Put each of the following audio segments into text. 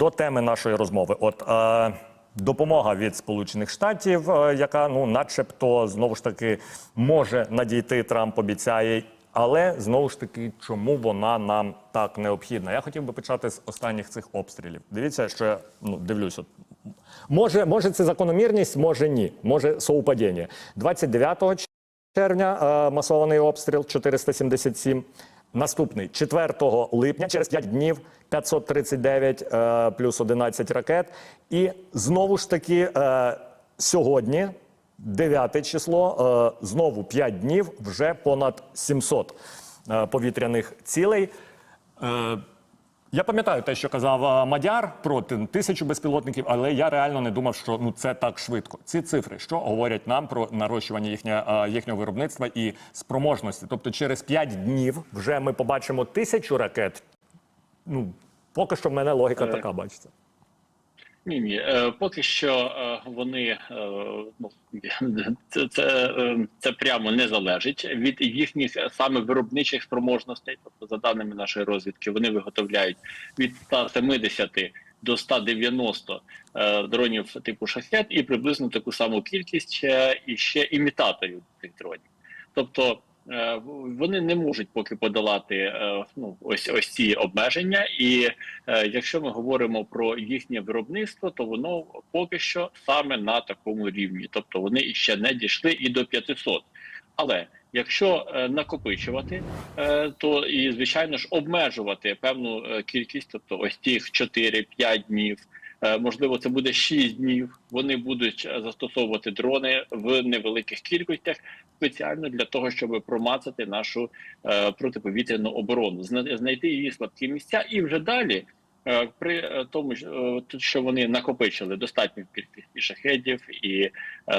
до теми нашої розмови. От е, допомога від Сполучених Штатів, е, яка ну, начебто, знову ж таки, може надійти, Трамп обіцяє. Але знову ж таки, чому вона нам так необхідна? Я хотів би почати з останніх цих обстрілів. Дивіться, що я ну, дивлюсь. Може, може, це закономірність, може ні. Може совпадіння. 29 червня е, масований обстріл 477. Наступний 4 липня, через 5 днів 539 е, плюс 11 ракет. І знову ж таки е, сьогодні, 9 число, е, знову 5 днів, вже понад 700 е, повітряних цілей. Е, я пам'ятаю те, що казав е, Мадяр про тисячу безпілотників, але я реально не думав, що ну це так швидко. Ці цифри, що говорять нам про нарощування їхня, е, їхнього виробництва і спроможності. Тобто, через 5 днів вже ми побачимо тисячу ракет. Ну поки що в мене логіка Е, така бачиться. Ні, ні, е, поки що е, вони е, ну це, це, це прямо не залежить від їхніх саме виробничих спроможностей. Тобто, за даними нашої розвідки, вони виготовляють від 170 до 190 е, дронів типу шахет, і приблизно таку саму кількість і ще імітаторів цих дронів. Тобто вони не можуть поки подолати е, ну ось ось ці обмеження, і е, якщо ми говоримо про їхнє виробництво, то воно поки що саме на такому рівні, тобто вони ще не дійшли і до 500. Але якщо е, накопичувати, е, то і звичайно ж обмежувати певну е, кількість, тобто ось тих 4-5 днів. Е, Можливо, це буде 6 днів. Вони будуть е, застосовувати дрони в невеликих кількостях спеціально для того, щоб промацати нашу е, протиповітряну оборону, знайти її слабкі місця, і вже далі, при тому, що вони накопичили достатню кількість і шахедів і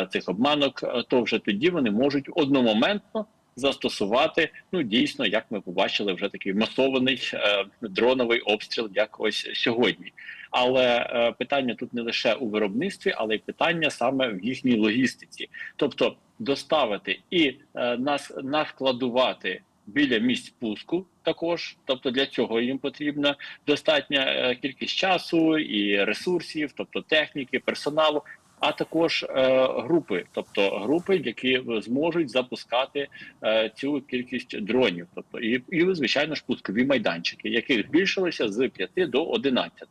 цих обманок, то вже тоді вони можуть одномоментно застосувати ну дійсно, як ми побачили, вже такий масований е, дроновий обстріл, як ось сьогодні. Але е, питання тут не лише у виробництві, але й питання саме в їхній логістиці, тобто доставити і е, нас наскладувати біля місць пуску. Також, тобто для цього їм потрібна достатня е, кількість часу і ресурсів, тобто техніки, персоналу. А також е, групи, тобто групи, які зможуть запускати е, цю кількість дронів, тобто і, і звичайно ж пускові майданчики, яких збільшилося з 5 до 11.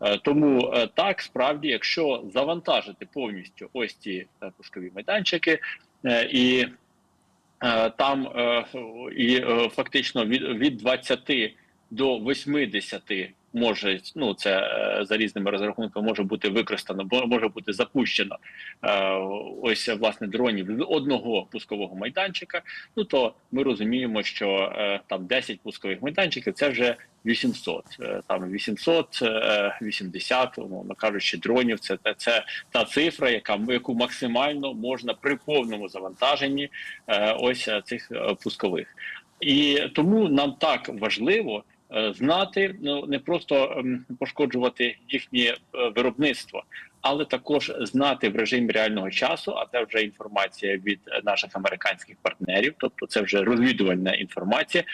Е, Тому е, так справді, якщо завантажити повністю ось ці е, пускові майданчики, е, і е, там е, і е, фактично від, від 20 до 80 може, ну це е, за різними розрахунками може бути використано, може бути запущено е, ось власне дронів одного пускового майданчика. Ну то ми розуміємо, що е, там 10 пускових майданчиків це вже 800, е, там 880, умовно кажучи, дронів. Це це, та цифра, яка яку максимально можна при повному завантаженні ось цих пускових. І тому нам так важливо знати, ну не просто ем, пошкоджувати їхнє е, виробництво, але також знати в режимі реального часу. А це вже інформація від е, наших американських партнерів, тобто це вже розвідувальна інформація.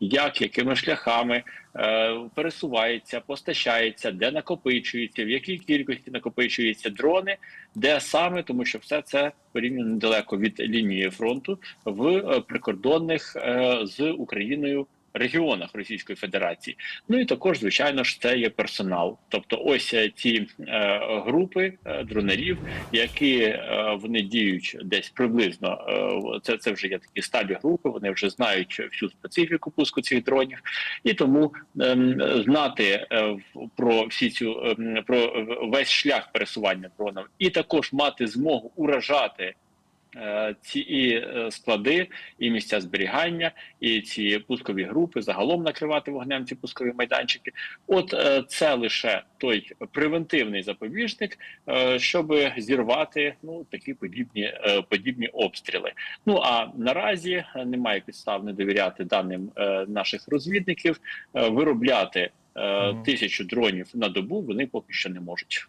Як якими шляхами е, пересувається, постачається, де накопичується, в якій кількості накопичуються дрони, де саме, тому що все це порівняно недалеко від лінії фронту в е, прикордонних е, з Україною регіонах Російської Федерації. Ну і також, звичайно ж, це є персонал. Тобто, ось е, ці е, групи е, дронерів, які е, вони діють десь приблизно. Е, це, це вже є такі сталі групи. Вони вже знають всю специфіку пуску цих дронів, і тому ем, знати е, про всі цю ем, про весь шлях пересування дронів, і також мати змогу уражати. Е, Ці і е, склади, і місця зберігання, і ці пускові групи загалом накривати вогнем ці пускові майданчики. От е, це лише той превентивний запобіжник, щоб зірвати ну такі подібні подібні обстріли. Ну а наразі немає підстав не довіряти даним наших розвідників, виробляти тисячу дронів на добу. Вони поки що не можуть.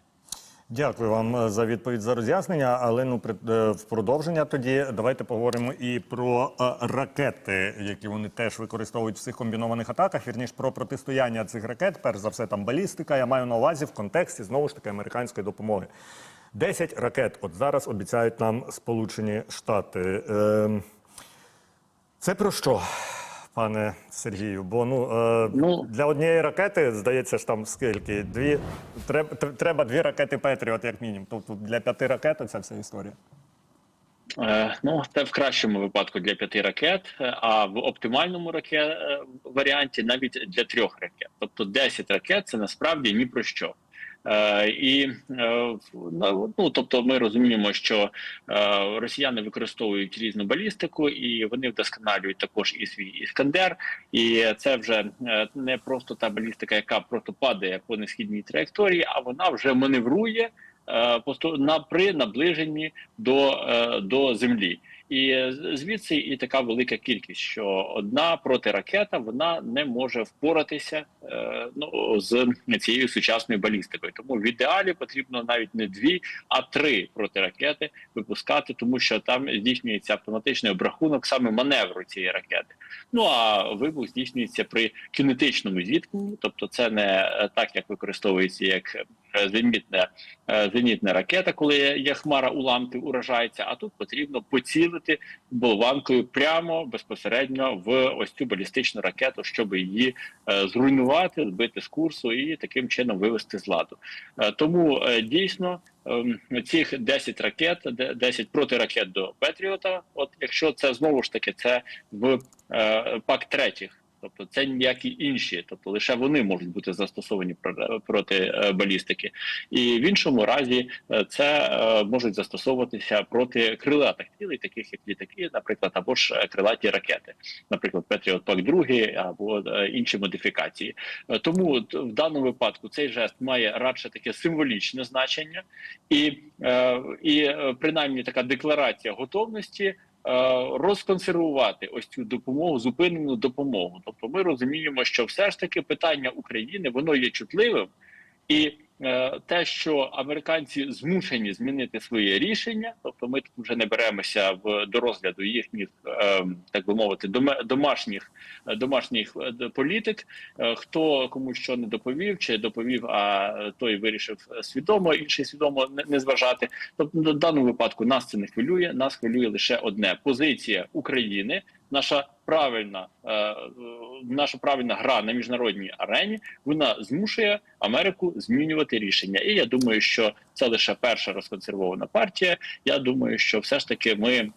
Дякую вам е, за відповідь за роз'яснення. Але ну е, в продовження тоді давайте поговоримо і про е, ракети, які вони теж використовують в цих комбінованих атаках. Вірніш про протистояння цих ракет. Перш за все, там балістика. Я маю на увазі в контексті знову ж таки американської допомоги. Десять ракет. От зараз обіцяють нам Сполучені Штати. Ем, Це про що, пане Сергію? Бо ну, е, Ну- для однієї ракети, здається ж там скільки? Дві треба, треба дві ракети Петріот, як мінімум. Тобто для п'яти ракет ця вся історія. Е, Ну, це в кращому випадку для п'яти ракет, е, а в оптимальному ракет е, варіанті навіть для трьох ракет. Тобто 10 ракет це насправді ні про що. Е, і е, ну, тобто, ми розуміємо, що е, росіяни використовують різну балістику, і вони вдосконалюють також і свій іскандер. І це вже не просто та балістика, яка просто падає по несхідній траєкторії, а вона вже маневрує на при наближенні до, е, до землі. І е, звідси і така велика кількість, що одна протиракета вона не може впоратися е, ну, з цією сучасною балістикою. Тому в ідеалі потрібно навіть не дві, а три протиракети випускати, тому що там здійснюється автоматичний обрахунок саме маневру цієї ракети. Ну а вибух здійснюється при кінетичному зіткненні, тобто це не е, так, як використовується як е, зенітна, е, зенітна ракета, коли є хмара уламків уражається. А тут потрібно поцілити болванкою прямо безпосередньо в ось цю балістичну ракету, щоб її е, зруйнувати, збити з курсу і таким чином вивести з ладу. Е, тому е, дійсно. ем, Цих 10 ракет, де- 10 протиракет до Петріота. От якщо це знову ж таки це в е, пак третіх, тобто це ніякі інші, тобто лише вони можуть бути застосовані про- проти е, балістики, і в іншому разі е, це е, можуть застосовуватися проти крилатих цілей, таких як літаки, наприклад, або ж крилаті ракети, наприклад, Петріот Пак 2 або інші модифікації. Тому в даному випадку цей жест має радше таке символічне значення, і, і принаймні така декларація готовності. Е, Розконсервувати ось цю допомогу, зупинену допомогу. Тобто, ми розуміємо, що все ж таки питання України воно є чутливим, і те, що американці змушені змінити своє рішення, тобто ми тут вже не беремося в до розгляду їхніх, е, так би мовити, домашніх е, домашніх е, політик, е, хто кому що не доповів, чи доповів, а той вирішив е, свідомо, інший свідомо не, зважати. Тобто, в даному випадку нас це не хвилює. Нас хвилює лише одне: позиція України, наша правильна, е, наша правильна гра на міжнародній арені. Вона змушує Америку змінювати рішення. І я думаю, що це лише перша розконсервована партія. Я думаю, що все ж таки ми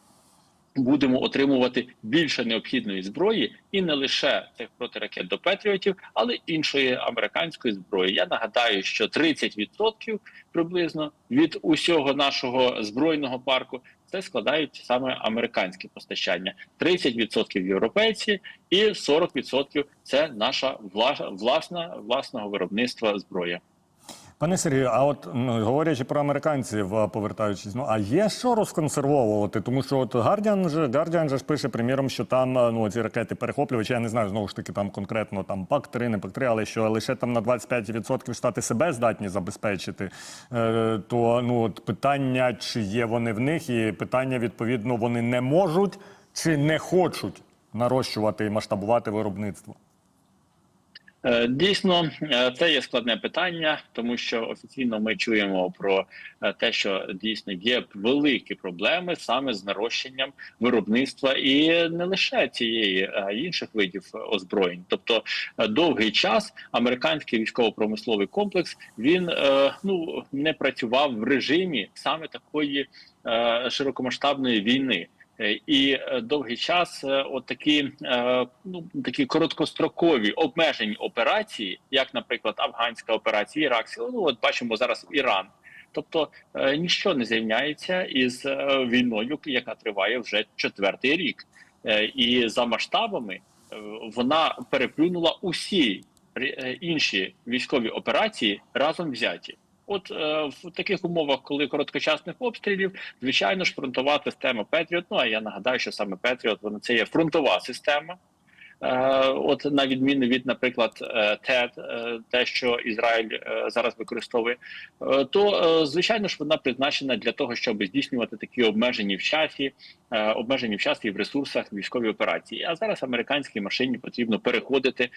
будемо отримувати більше необхідної зброї, і не лише цих протиракет до Петріотів, але іншої американської зброї. Я нагадаю, що 30% приблизно від усього нашого збройного парку це складають саме американські постачання, 30% європейці, і 40% це наша власна власного виробництва зброя. Пане Сергію, а от говорячи про американців, повертаючись, ну а є що розконсервовувати? Тому що от Guardian же, Guardian же ж пише, приміром, що там ну ці ракети перехоплювачі, я не знаю знову ж таки там конкретно там пак 3 не пак 3 але що лише там на 25% штати себе здатні забезпечити. Е, то ну от питання, чи є вони в них, і питання відповідно вони не можуть чи не хочуть нарощувати і масштабувати виробництво. Е, Дійсно, е, це є складне питання, тому що офіційно ми чуємо про е, те, що дійсно є великі проблеми саме з нарощенням виробництва, і не лише цієї, а інших видів озброєнь. Тобто, довгий час американський військово-промисловий комплекс він ну не працював в режимі саме такої широкомасштабної війни. Е, І е, довгий час е, от такі, е, ну такі короткострокові обмежені операції, як, наприклад, афганська операція, іракська, ну от бачимо зараз Іран. Тобто ніщо не зрівняється із війною, яка триває вже четвертий рік, і за масштабами вона переплюнула усі інші військові операції разом взяті. От е, в таких умовах, коли короткочасних обстрілів, звичайно ж, фронтова система Петріот. Ну а я нагадаю, що саме Петріот вона це є фронтова система. Е, От на відміну від, наприклад, е, ТЕД, е, те, що Ізраїль зараз використовує, то звичайно ж вона призначена для того, щоб здійснювати такі обмежені в часі, обмежені в часі в ресурсах військові операції. А зараз американській машині потрібно переходити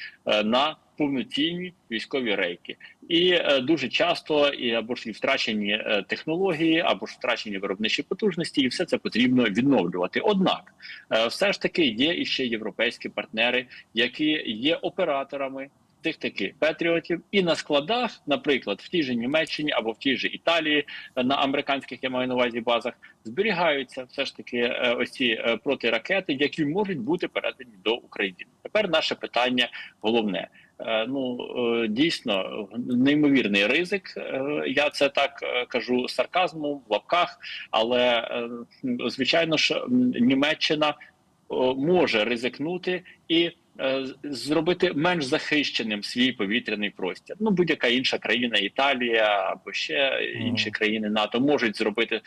на повноцінні військові рейки, і е, дуже часто і або ж і втрачені е, технології, або ж втрачені виробничі потужності, і все це потрібно відновлювати. Однак, е, все ж таки є іще європейські партнери, які є операторами. Тих таки патріотів і на складах, наприклад, в тій же Німеччині або в тій же Італії е, на американських я маю на увазі базах зберігаються все ж таки е, ось ці е, протиракети, які можуть бути передані до України. Тепер наше питання головне. Е, Ну е, дійсно неймовірний ризик. Е, Я це так кажу сарказмом в лапках, але звичайно ж Німеччина може ризикнути і зробити менш захищеним свій повітряний простір. Ну будь-яка інша країна, Італія або ще інші країни НАТО можуть зробити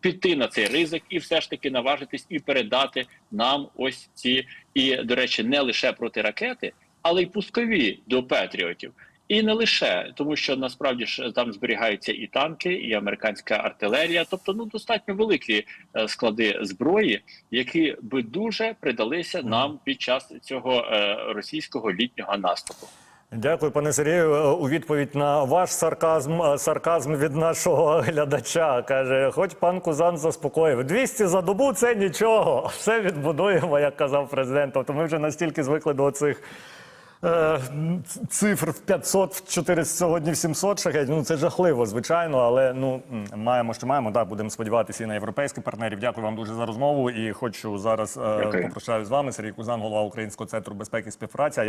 піти на цей ризик і все ж таки наважитись і передати нам ось ці і до речі, не лише протиракети, але й пускові до Петріотів. І не лише тому, що насправді ж там зберігаються і танки, і американська артилерія, тобто ну достатньо великі е, склади зброї, які би дуже придалися нам під час цього е, російського літнього наступу. Дякую, пане Сергію. Е, У відповідь на ваш сарказм, сарказм від нашого глядача каже: хоч пан Кузан заспокоїв. 200 за добу це нічого. Все відбудуємо, як казав президент. Тобто ми вже настільки звикли до цих. Е, цифр в 500, в 400, сьогодні в 700 шахетів. Ну це жахливо, звичайно, але ну маємо, що маємо. Так, будемо сподіватися і на європейських партнерів. Дякую вам дуже за розмову. І хочу зараз е, Дякую. з вами. Сергій Кузан, голова Українського центру безпеки і співпраці.